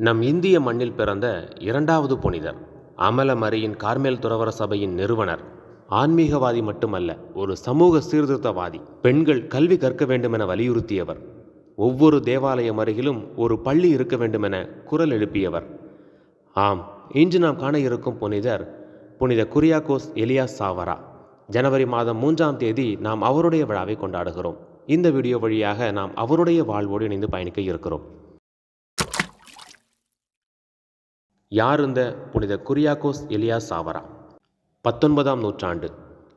நம் இந்திய மண்ணில் பிறந்த இரண்டாவது புனிதர் அமலமரியின் கார்மேல் துறவர சபையின் நிறுவனர் ஆன்மீகவாதி மட்டுமல்ல ஒரு சமூக சீர்திருத்தவாதி பெண்கள் கல்வி கற்க வேண்டுமென வலியுறுத்தியவர். ஒவ்வொரு தேவாலயம் அருகிலும் ஒரு பள்ளி இருக்க வேண்டுமென குரல் எழுப்பியவர். ஆம் இன்று நாம் காண இருக்கும் புனிதர் புனித குரியாக்கோஸ் எலியாஸ் சாவரா. ஜனவரி மாதம் மூன்றாம் தேதி நாம் அவருடைய விழாவை கொண்டாடுகிறோம். இந்த வீடியோ வழியாக நாம் அவருடைய வாழ்வோடு இணைந்து பயணிக்க இருக்கிறோம். யார் இந்த புனித குரியாக்கோஸ் எலியா சாவரா பத்தொன்பதாம் நூற்றாண்டு.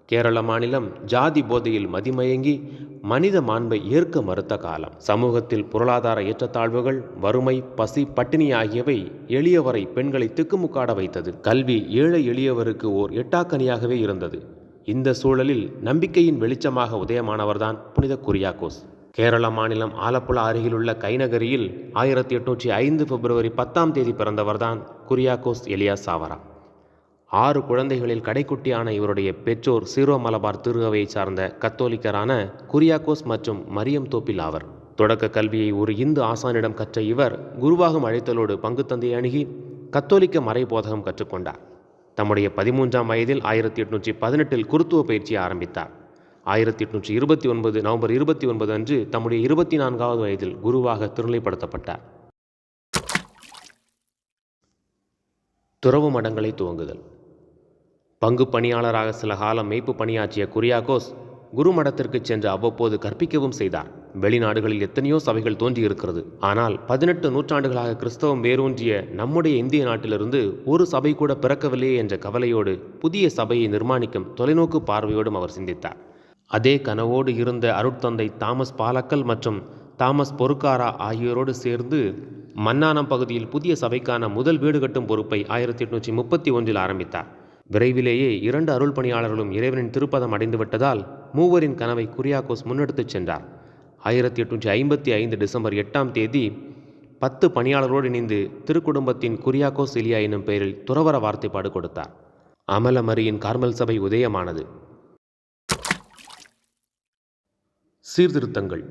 கேரள மாநிலம் ஜாதி போதையில் மதிமயங்கி மனித மாண்பை ஏற்க மறுத்த காலம். சமூகத்தில் பொருளாதார ஏற்றத்தாழ்வுகள் வறுமை பசி பட்டினி ஆகியவை எளியவரை பெண்களை திக்குமுக்காட வைத்தது. கல்வி ஏழை எளியவருக்கு ஓர் எட்டாக்கனியாகவே இருந்தது. இந்த சூழலில் நம்பிக்கையின் வெளிச்சமாக உதயமானவர்தான் புனித குரியாக்கோஸ் கேரள மாநிலம் ஆலப்புழா அருகிலுள்ள கைநகரியில் ஆயிரத்தி எட்நூற்றி ஐந்து பிப்ரவரி பத்தாம் தேதி பிறந்தவர்தான் குரியாகோஸ் எலியாஸ் சாவரா. ஆறு குழந்தைகளில் கடைக்குட்டியான இவருடைய பெற்றோர் சீரோ மலபார் திரு சார்ந்த கத்தோலிக்கரான குரியாகோஸ் மற்றும் மரியம் தோப்பில் ஆவர். தொடக்க கல்வியை ஒரு இந்து ஆசானிடம் கற்ற இவர் குருவாகும் அழைத்தலோடு பங்கு தந்தையை அணுகி கத்தோலிக்க மறைபோதகம் கற்றுக்கொண்டார். தம்முடைய பதிமூன்றாம் வயதில் ஆயிரத்தி எட்நூற்றி பதினெட்டில் குருத்துவ பயிற்சியை ஆரம்பித்தார். ஆயிரத்தி எட்நூற்றி இருபத்தி ஒன்பது நவம்பர் இருபத்தி ஒன்பது அன்று தம்முடைய இருபத்தி நான்காவது வயதில் குருவாக திருநிலைப்படுத்தப்பட்டார். துறவு மடங்களை துவங்குதல். பங்கு பணியாளராக சில காலம் மெய்ப்பு பணியாற்றிய குரியாகோஸ் குருமடத்திற்கு சென்று அவ்வப்போது கற்பிக்கவும் செய்தார். வெளிநாடுகளில் எத்தனையோ சபைகள் தோன்றியிருக்கிறது. ஆனால் பதினெட்டு நூற்றாண்டுகளாக கிறிஸ்தவம் வேரூன்றிய நம்முடைய இந்திய நாட்டிலிருந்து ஒரு சபை கூட பிறக்கவில்லையே என்ற கவலையோடு புதிய சபையை நிர்மாணிக்கும் தொலைநோக்கு பார்வையோடும் அவர் சிந்தித்தார். அதே கனவோடு இருந்த அருட்தந்தை தாமஸ் பாலக்கல் மற்றும் தாமஸ் பொறுக்காரா ஆகியோரோடு சேர்ந்து மன்னானம் பகுதியில் புதிய சபைக்கான முதல் வீடு கட்டும் பொறுப்பை ஆயிரத்தி எட்நூற்றி முப்பத்தி ஒன்றில் ஆரம்பித்தார். விரைவிலேயே இரண்டு அருள் பணியாளர்களும் இறைவனின் திருப்பதம் அடைந்துவிட்டதால் மூவரின் கனவை குரியாக்கோஸ் முன்னெடுத்துச் சென்றார். ஆயிரத்தி எட்நூற்றி ஐம்பத்தி ஐந்து டிசம்பர் எட்டாம் தேதி பத்து பணியாளரோடு இணைந்து திருக்குடும்பத்தின் குரியாக்கோஸ் எலியா என்னும் பெயரில் துறவர வார்த்தைப்பாடு கொடுத்தார். அமலமரியின் கார்மல் சபை உதயமானது. சீர்திருத்தங்கள்.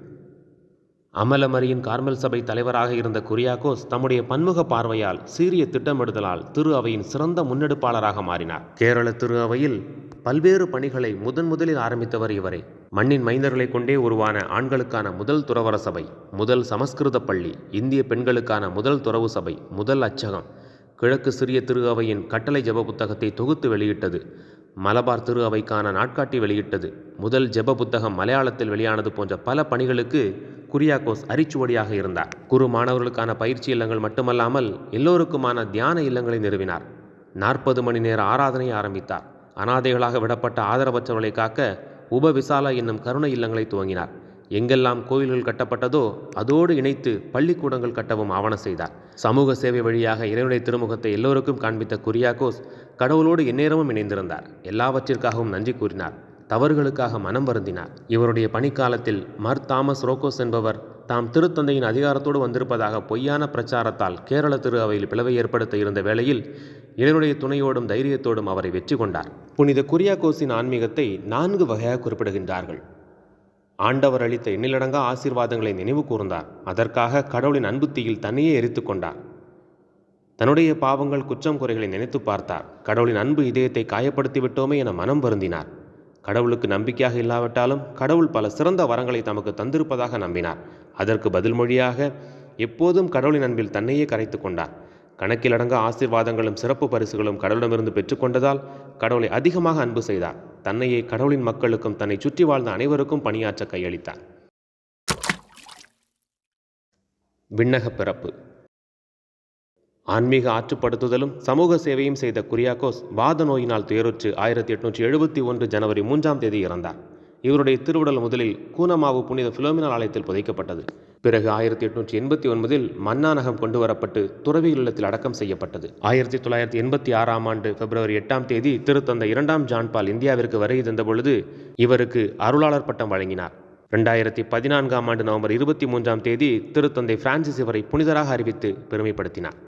அமலமரியின் கார்மல் சபை தலைவராக இருந்த குரியாக்கோஸ் தம்முடைய பன்முக பார்வையால் சீரிய திட்டமிடுதலால் திரு அவையின் சிறந்த முன்னெடுப்பாளராக மாறினார். கேரள திரு அவையில் பல்வேறு பணிகளை முதன் முதலில் ஆரம்பித்தவர் இவரே. மண்ணின் மைந்தர்களை கொண்டே உருவான ஆண்களுக்கான முதல் துறவர சபை முதல் சமஸ்கிருத பள்ளி இந்திய பெண்களுக்கான முதல் துறவு சபை முதல் அச்சகம். கிழக்கு சிறிய திரு அவையின் கட்டளை ஜெப புத்தகத்தை தொகுத்து வெளியிட்டது. மலபார் திரு அவைக்கான நாட்காட்டி வெளியிட்டது. முதல் ஜெப புத்தகம் மலையாளத்தில் வெளியானது போன்ற பல பணிகளுக்கு குரியாக்கோஸ் அரிச்சுவடியாக இருந்தார். குரு மாணவர்களுக்கான பயிற்சி இல்லங்கள் மட்டுமல்லாமல் எல்லோருக்குமான தியான இல்லங்களை நிறுவினார். நாற்பது மணி நேர ஆராதனையை ஆரம்பித்தார். அனாதைகளாக விடப்பட்ட ஆதரவற்றவர்களை காக்க உபவிசாலா என்னும் கருணை இல்லங்களை துவங்கினார். எங்கெல்லாம் கோயில்கள் கட்டப்பட்டதோ அதோடு இணைத்து பள்ளிக்கூடங்கள் கட்டவும் ஆவண செய்தார். சமூக சேவை வழியாக இறைவனுடைய திருமுகத்தை எல்லோருக்கும் காண்பித்த குரியாக்கோஸ் கடவுளோடு எந்நேரமும் இணைந்திருந்தார். எல்லாவற்றிற்காகவும் நன்றி கூறினார். தவறுகளுக்காக மனம் வருந்தினார். இவருடைய பணிக்காலத்தில் மர் தாமஸ் ரோகோஸ் என்பவர் தாம் திருத்தந்தையின் அதிகாரத்தோடு வந்திருப்பதாக பொய்யான பிரச்சாரத்தால் கேரள திரு அவையில் பிளவை ஏற்படுத்த இருந்த வேளையில் இவருடைய துணையோடும் தைரியத்தோடும் அவரை வெற்றி கொண்டார். புனித குரியாக்கோஸின் ஆன்மீகத்தை நான்கு வகையாக குறிப்பிடுகின்றார்கள். ஆண்டவர் அளித்த எண்ணிலடங்கா ஆசீர்வாதங்களை நினைவு கூர்ந்தார். அதற்காக கடவுளின் அன்பு தீயில் தன்னையே எரித்து கொண்டார். தன்னுடைய பாவங்கள் குற்றம் குறைகளை நினைத்து பார்த்தார். கடவுளின் அன்பு இதயத்தை காயப்படுத்தி விட்டோமே என மனம் வருந்தினார். கடவுளுக்கு நம்பிக்கையாக இல்லாவிட்டாலும் கடவுள் பல சிறந்த வரங்களை தமக்கு தந்திருப்பதாக நம்பினார். அதற்கு பதில் மொழியாக எப்போதும் கடவுளின் அன்பில் தன்னையே கரைத்து கொண்டார். கணக்கிலடங்க ஆசீர்வாதங்களும் சிறப்பு பரிசுகளும் கடவுளிடமிருந்து பெற்றுக்கொண்டதால் கடவுளை அதிகமாக அன்பு செய்தார். தன்னையே கடவுளின் மக்களுக்கும் தன்னை சுற்றி வாழ்ந்த அனைவருக்கும் பணியாற்ற கையளித்தார். விண்ணக பிறப்பு. ஆன்மீக ஆற்றுப்படுத்துதலும் சமூக சேவையும் செய்த குரியாக்கோஸ் வாத நோயினால் துயருற்று ஆயிரத்தி எட்நூற்றி எழுபத்தி ஒன்று ஜனவரி மூன்றாம் தேதி இறந்தார். இவருடைய திருவுடல் முதலில் கூனமாவு புனித பிலோமினால் ஆலயத்தில் புதைக்கப்பட்டது. பிறகு ஆயிரத்தி எட்நூற்றி எண்பத்தி ஒன்பதில் மன்னானகம் கொண்டு வரப்பட்டு துறவி இல்லத்தில் அடக்கம் செய்யப்பட்டது. ஆயிரத்தி தொள்ளாயிரத்தி எண்பத்தி ஆறாம் ஆண்டு பிப்ரவரி எட்டாம் தேதி திருத்தந்தை இரண்டாம் ஜான்பால் இந்தியாவிற்கு வருகை தந்த பொழுது இவருக்கு அருளாளர் பட்டம் வழங்கினார். ரெண்டாயிரத்தி பதினான்காம் ஆண்டு நவம்பர் இருபத்தி மூன்றாம் தேதி திருத்தந்தை பிரான்சிஸ் இவரை புனிதராக அறிவித்து பெருமைப்படுத்தினார்.